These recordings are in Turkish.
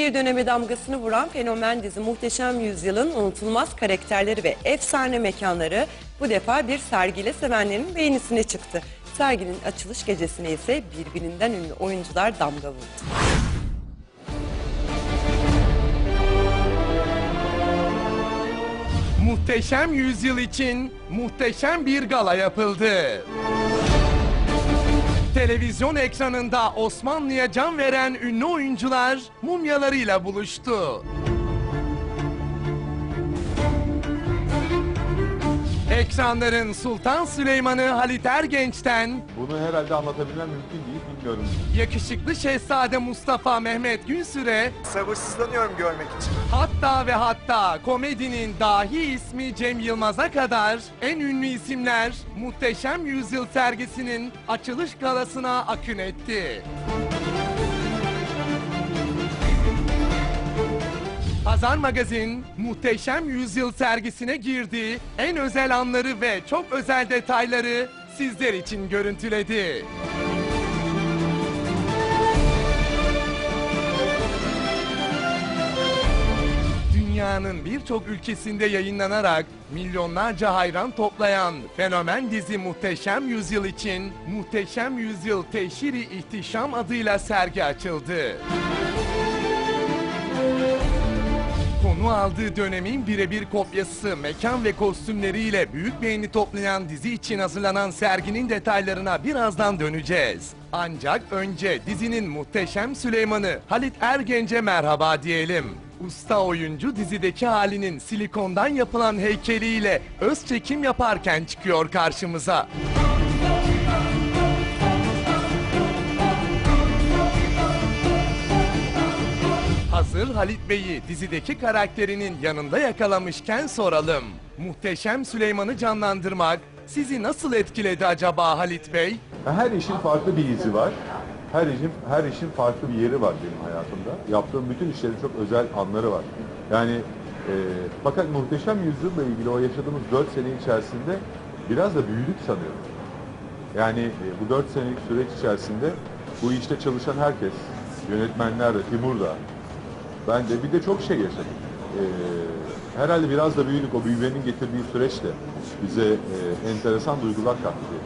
Bir döneme damgasını vuran fenomen dizi Muhteşem Yüzyıl'ın unutulmaz karakterleri ve efsane mekanları bu defa bir sergiyle sevenlerin beğenisine çıktı. Serginin açılış gecesine ise birbirinden ünlü oyuncular damga vurdu. Muhteşem yüzyıl için muhteşem bir gala yapıldı. Televizyon ekranında Osmanlı'ya can veren ünlü oyuncular mumyalarıyla buluştu. Ekranların Sultan Süleyman'ı Halit Ergenç'ten Bunu herhalde anlatabilmem mümkün değil, bilmiyorum. yakışıklı Şehzade Mustafa Mehmet Günsür'e Sabırsızlanıyorum görmek için. Hatta ve hatta komedinin dahi ismi Cem Yılmaz'a kadar en ünlü isimler Muhteşem Yüzyıl sergisinin açılış galasına akın etti. Pazar Magazin Muhteşem Yüzyıl sergisine girdi. En özel anları ve çok özel detayları sizler için görüntüledi. Dünyanın birçok ülkesinde yayınlanarak milyonlarca hayran toplayan fenomen dizi Muhteşem Yüzyıl için Muhteşem Yüzyıl Teşhiri İhtişam adıyla sergi açıldı. Konu aldığı dönemin birebir kopyası, mekan ve kostümleriyle büyük beğeni toplayan dizi için hazırlanan serginin detaylarına birazdan döneceğiz. Ancak önce dizinin muhteşem Süleyman'ı Halit Ergenç'e merhaba diyelim. Usta oyuncu dizideki halinin silikondan yapılan heykeliyle öz çekim yaparken çıkıyor karşımıza. Hazır Halit Bey'i dizideki karakterinin yanında yakalamışken soralım. Muhteşem Süleyman'ı canlandırmak sizi nasıl etkiledi acaba Halit Bey? Her işin farklı bir izi var. Her işin, her işin farklı bir yeri var benim hayatımda. Yaptığım bütün işlerin çok özel anları var. Yani e, fakat muhteşem yüzyılla ilgili o yaşadığımız 4 sene içerisinde biraz da büyüdük sanıyorum. Yani e, bu 4 senelik süreç içerisinde bu işte çalışan herkes, yönetmenler de, Timur da, ben de bir de çok şey yaşadık. E, herhalde biraz da büyüdük. O büyümenin getirdiği süreç de bize e, enteresan duygular kattı diye.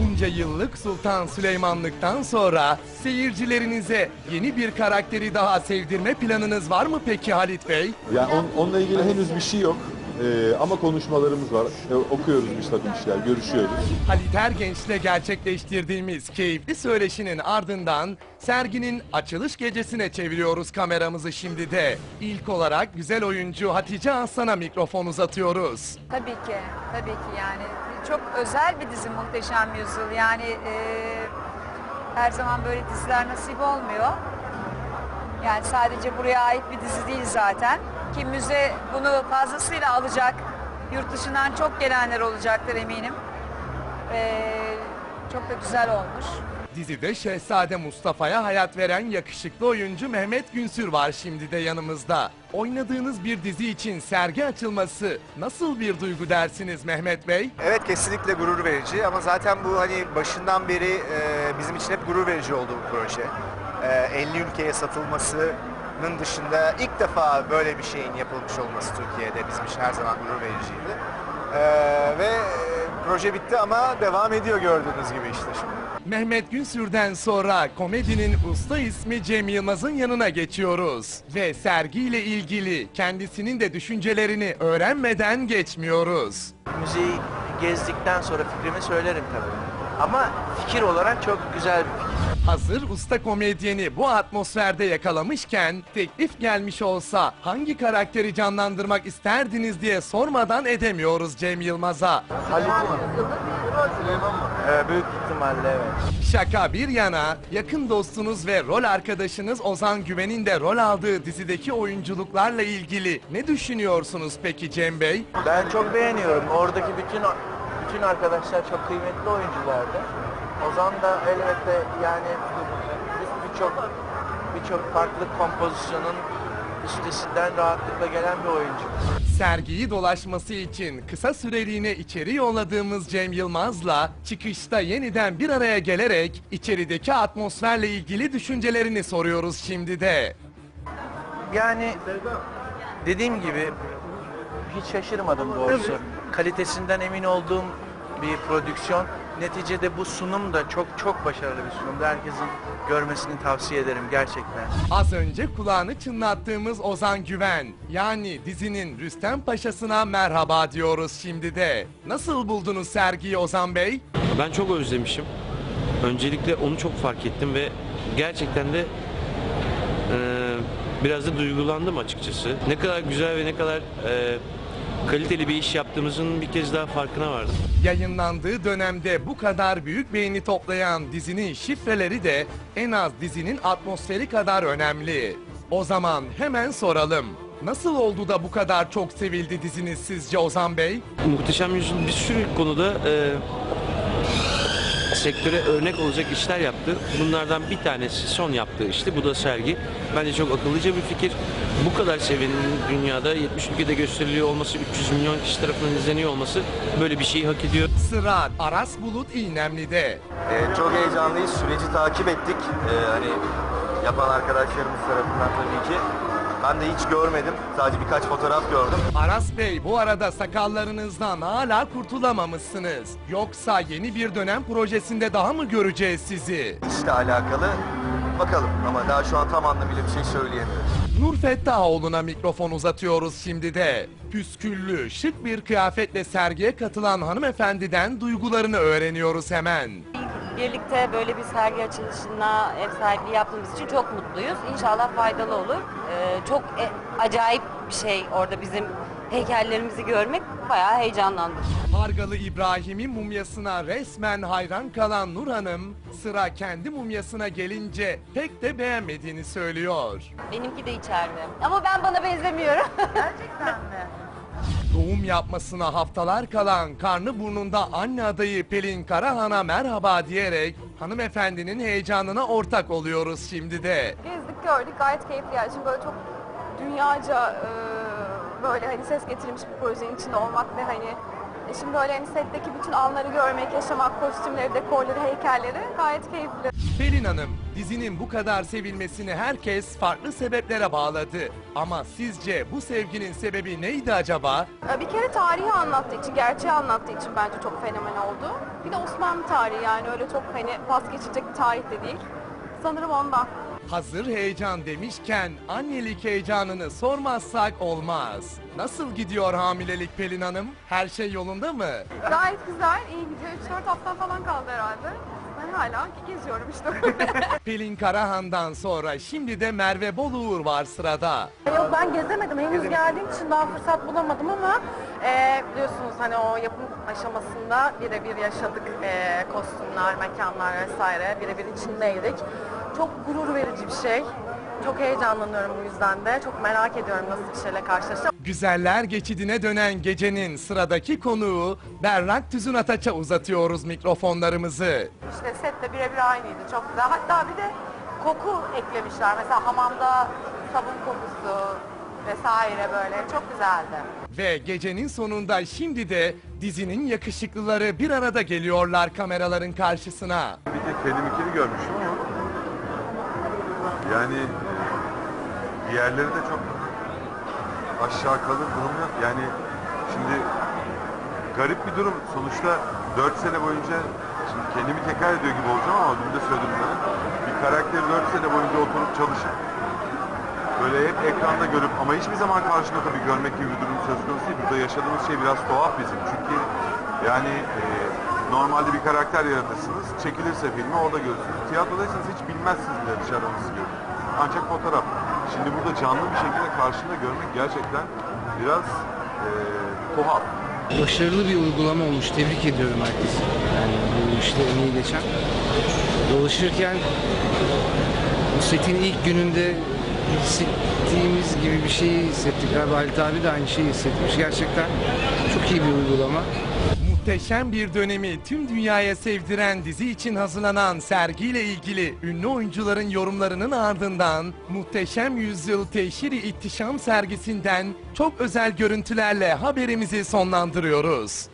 Bunca yıllık Sultan Süleymanlıktan sonra seyircilerinize yeni bir karakteri daha sevdirme planınız var mı peki Halit Bey? Yani on- onunla ilgili henüz bir şey yok. Ee, ama konuşmalarımız var. Ee, okuyoruz bir takım işler, görüşüyoruz. Halit Ergenç'le gerçekleştirdiğimiz keyifli söyleşinin ardından serginin açılış gecesine çeviriyoruz kameramızı şimdi de. İlk olarak güzel oyuncu Hatice Aslan'a mikrofon uzatıyoruz. Tabii ki, tabii ki yani. Çok özel bir dizi Muhteşem Yüzyıl. Yani e, her zaman böyle diziler nasip olmuyor. Yani sadece buraya ait bir dizi değil zaten. Ki müze bunu fazlasıyla alacak. Yurt dışından çok gelenler olacaktır eminim. E, çok da güzel olmuş. Dizide Şehzade Mustafa'ya hayat veren yakışıklı oyuncu Mehmet Günsür var şimdi de yanımızda. Oynadığınız bir dizi için sergi açılması nasıl bir duygu dersiniz Mehmet Bey? Evet kesinlikle gurur verici ama zaten bu hani başından beri e, bizim için hep gurur verici oldu bu proje. E, 50 ülkeye satılmasının dışında ilk defa böyle bir şeyin yapılmış olması Türkiye'de bizim için her zaman gurur vericiydi. E, ve e, proje bitti ama devam ediyor gördüğünüz gibi işte şimdi. Mehmet Günsür'den sonra komedinin usta ismi Cem Yılmaz'ın yanına geçiyoruz. Ve sergiyle ilgili kendisinin de düşüncelerini öğrenmeden geçmiyoruz. müzeyi gezdikten sonra fikrimi söylerim tabii. Ama fikir olarak çok güzel bir fikir. Hazır usta komedyeni bu atmosferde yakalamışken teklif gelmiş olsa hangi karakteri canlandırmak isterdiniz diye sormadan edemiyoruz Cem Yılmaz'a. Halit Ee, büyük ihtimalle evet. Şaka bir yana yakın dostunuz ve rol arkadaşınız Ozan Güven'in de rol aldığı dizideki oyunculuklarla ilgili ne düşünüyorsunuz peki Cem Bey? Ben çok beğeniyorum. Oradaki bütün bütün arkadaşlar çok kıymetli oyunculardı. Ozan da elbette yani bir- birçok birçok farklı kompozisyonun üstesinden rahatlıkla gelen bir oyuncu. Sergiyi dolaşması için kısa süreliğine içeri yolladığımız Cem Yılmaz'la çıkışta yeniden bir araya gelerek içerideki atmosferle ilgili düşüncelerini soruyoruz şimdi de. Yani dediğim gibi hiç şaşırmadım doğrusu. Kalitesinden emin olduğum bir prodüksiyon. Neticede bu sunum da çok çok başarılı bir sunumdu. Herkesin görmesini tavsiye ederim gerçekten. Az önce kulağını çınlattığımız Ozan Güven yani dizinin Rüstem Paşa'sına merhaba diyoruz şimdi de. Nasıl buldunuz sergiyi Ozan Bey? Ben çok özlemişim. Öncelikle onu çok fark ettim ve gerçekten de eee, biraz da duygulandım açıkçası. Ne kadar güzel ve ne kadar eee, kaliteli bir iş yaptığımızın bir kez daha farkına vardım. Yayınlandığı dönemde bu kadar büyük beğeni toplayan dizinin şifreleri de en az dizinin atmosferi kadar önemli. O zaman hemen soralım. Nasıl oldu da bu kadar çok sevildi diziniz sizce Ozan Bey? Muhteşem Yüzyıl bir sürü konuda eee, sektöre örnek olacak işler yaptı. Bunlardan bir tanesi son yaptığı işti. Bu da sergi. Bence çok akıllıca bir fikir. Bu kadar sevenin dünyada 70 ülkede gösteriliyor olması, 300 milyon kişi tarafından izleniyor olması böyle bir şeyi hak ediyor. Sıra Aras Bulut İynemli'de. Ee, çok heyecanlıyız. Süreci takip ettik. Ee, hani yapan arkadaşlarımız tarafından tabii ki. Ben de hiç görmedim. Sadece birkaç fotoğraf gördüm. Aras Bey bu arada sakallarınızdan hala kurtulamamışsınız. Yoksa yeni bir dönem projesinde daha mı göreceğiz sizi? İşle alakalı. Bakalım ama daha şu an tam anlamıyla bir şey söyleyemiyorum. Nur Fettahoğlu'na mikrofon uzatıyoruz şimdi de. Püsküllü, şık bir kıyafetle sergiye katılan hanımefendiden duygularını öğreniyoruz hemen. Birlikte böyle bir sergi açılışına ev sahipliği yaptığımız için çok mutluyuz. İnşallah faydalı olur. Ee, çok e, acayip bir şey orada bizim heykellerimizi görmek. Bayağı heyecanlandım. Hargalı İbrahim'in mumyasına resmen hayran kalan Nur Hanım, sıra kendi mumyasına gelince pek de beğenmediğini söylüyor. Benimki de içeride. Ama ben bana benzemiyorum. Doğum yapmasına haftalar kalan karnı burnunda anne adayı Pelin Karahan'a merhaba diyerek hanımefendinin heyecanına ortak oluyoruz şimdi de. Gezdik gördük gayet keyifli yani şimdi böyle çok dünyaca e, böyle hani ses getirmiş bir projenin içinde olmak ve hani e, şimdi böyle hani setteki bütün anları görmek, yaşamak, kostümleri, dekorları, heykelleri gayet keyifli. Pelin Hanım, dizinin bu kadar sevilmesini herkes farklı sebeplere bağladı. Ama sizce bu sevginin sebebi neydi acaba? E, Bir kere tarihi anlattığı için, gerçeği anlattığı için bence çok fenomen oldu. Bir de Osmanlı tarihi yani öyle çok hani pas geçecek bir tarih de değil. Sanırım ondan. Hazır heyecan demişken annelik heyecanını sormazsak olmaz. Nasıl gidiyor hamilelik Pelin Hanım? Her şey yolunda mı? Gayet güzel, iyi gidiyor. 3-4 hafta falan kaldı herhalde. Ben hala geziyorum işte. Pelin Karahan'dan sonra şimdi de Merve Boluğur var sırada. Yok ben gezemedim. Henüz geldiğim için daha fırsat bulamadım ama e, biliyorsunuz hani o yapım aşamasında birebir yaşadık e, kostümler, mekanlar vesaire birebir içindeydik. Çok gurur verici bir şey. Çok heyecanlanıyorum bu yüzden de. Çok merak ediyorum nasıl bir şeyle karşılaşacağım. Güzeller geçidine dönen gecenin sıradaki konuğu Berrak Tüzün Ataç'a uzatıyoruz mikrofonlarımızı. İşte sette birebir aynıydı. Çok güzel. Hatta bir de koku eklemişler. Mesela hamamda sabun kokusu vesaire böyle. Çok güzeldi. Ve gecenin sonunda şimdi de dizinin yakışıklıları bir arada geliyorlar kameraların karşısına. Bir de kendiminkini görmüştüm ama yani e, diğerleri de çok aşağı kalır durum yok. Yani şimdi garip bir durum. Sonuçta 4 sene boyunca şimdi kendimi tekrar ediyor gibi olacağım ama dün de söyledim sana. Bir karakteri 4 sene boyunca oturup çalışıp böyle hep ekranda görüp ama hiçbir zaman karşında tabii görmek gibi bir durum söz konusu değil. Burada yaşadığımız şey biraz tuhaf bizim. Çünkü yani e, normalde bir karakter yaratırsınız, çekilirse filmi orada görürsünüz. Tiyatrodaysanız hiç bilmezsiniz bile dışarıdan nasıl. Ancak fotoğraf. Şimdi burada canlı bir şekilde karşında görmek gerçekten biraz e, tuhaf. Başarılı bir uygulama olmuş. Tebrik ediyorum herkesi. Yani bu işte emeği geçen. Dolaşırken bu setin ilk gününde hissettiğimiz gibi bir şeyi hissettik. Galiba Halit abi de aynı şeyi hissetmiş. Gerçekten çok iyi bir uygulama. Muhteşem bir dönemi tüm dünyaya sevdiren dizi için hazırlanan sergiyle ilgili ünlü oyuncuların yorumlarının ardından Muhteşem Yüzyıl Teşhiri İhtişam sergisinden çok özel görüntülerle haberimizi sonlandırıyoruz.